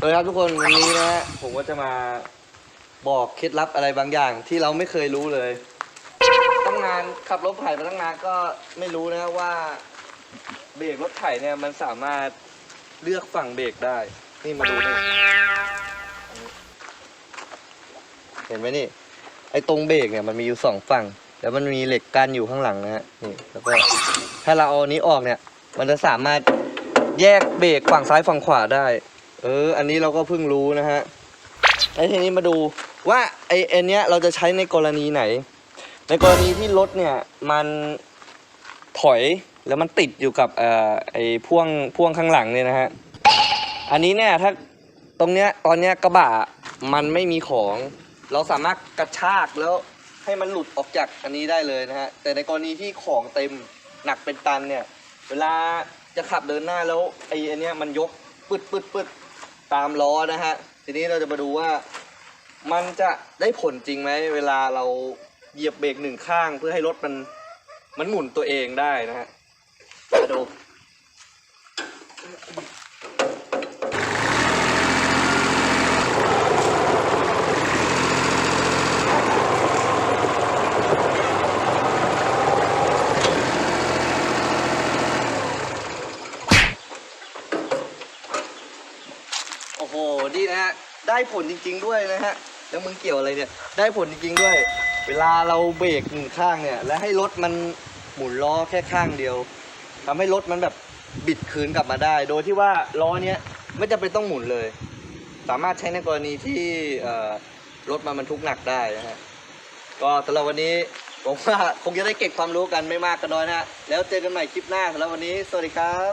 เออครับทุกคนวันนี้นะฮะผมก็จะมาบอกเคล็ดลับอะไรบางอย่างที่เราไม่เคยรู้เลย ตั้งนานขับรถไถมาตั้งนานก็ไม่รู้นะว่าเบรกรถไถเนี่ยมันสามารถเลือกฝั่งเบรกได้ นี่มาดูนี่เห็นไหมนี่ ไอ้ตรงเบรกเนี่ยมันมีอยู่สองฝั่ง แล้วมันมีเหล็กกั้นอยู่ข้างหลังนะฮะนี่แล้วก็ถ้าเราเอาอันนี้ออกเนี่ย มันจะสามารถแยกเบรกฝั่งซ้ายฝั่งขวาได้ เออ อันนี้เราก็เพิ่งรู้นะฮะแล้ทีนี้มาดูว่าไอ้อันเนี้ยเราจะใช้ในกรณีไหน ในกรณีที่รถเนี่ยมันถอยแล้วมันติดอยู่กับเอ่อไอ้พ่วงพ่วงข้างหลังเนี่ยนะฮะ อันนี้เนี่ยถ้าตรงเนี้ยตอนเนี้ยกระบะมันไม่มีของ เราสามารถกระชากแล้วให้มันหลุดออกจากอันนี้ได้เลยนะฮะ แต่ในกรณีที่ของเต็มหนักเป็นตันเนี่ย เวลาจะขับเดินหน้าแล้วไอ้อันเนี้ยมันยกปึดปึดปึด ตามล้อนะฮะ ทีนี้เราจะมาดูว่า มันจะได้ผลจริงไหม เวลาเราเหยียบเบรกหนึ่งข้างเพื่อให้รถมันมันหมุนตัวเองได้นะฮะมาดู โอ้โหนี่นะฮะได้ผลจริง ๆ ด้วยนะฮะแล้วมึงเกี่ยวอะไรเนี่ย ได้ผลจริง ๆ ด้วย เวลาเราเบรกหนึ่งข้างเนี่ย และให้รถมันหมุนล้อแค่ข้างเดียวทำให้รถมันแบบบิดคืนกลับมาได้ โดยที่ว่าล้อเนี้ยไม่จำเป็นต้องหมุนเลย สามารถใช้ในกรณีที่รถมันบรรทุกหนักได้นะฮะก็สำหรับวันนี้ผมว่าคงจะได้เก็บความรู้กันไม่มากก็น้อยนะฮะแล้วเจอกันใหม่คลิปหน้าสำหรับวันนี้ สวัสดีครับ